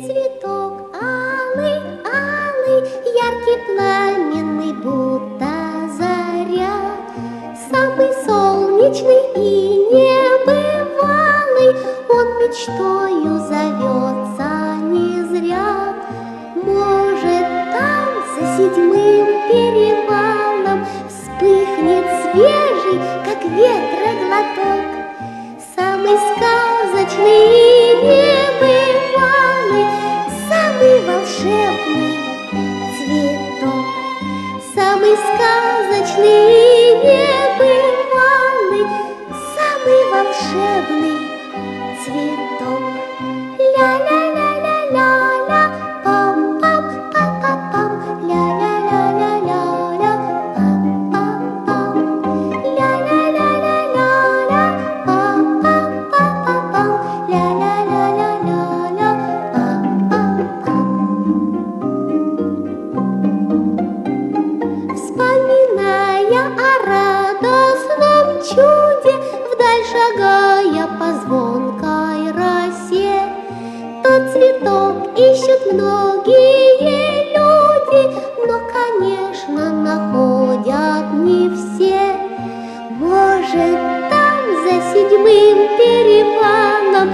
цветок алый, алый, яркий, пламенный, будто заря, самый солнечный и небывалый, он мечтою зовется не зря. Может, там за седьмым перевалом вспыхнет свежий, как ветра глоток, самый сказочный и небывалый, самый волшебный цветок. Чуде, Вдаль шагая по звонкой росе, Тот цветок ищут многие люди, Но, конечно, находят не все. Может, там за седьмым перевалом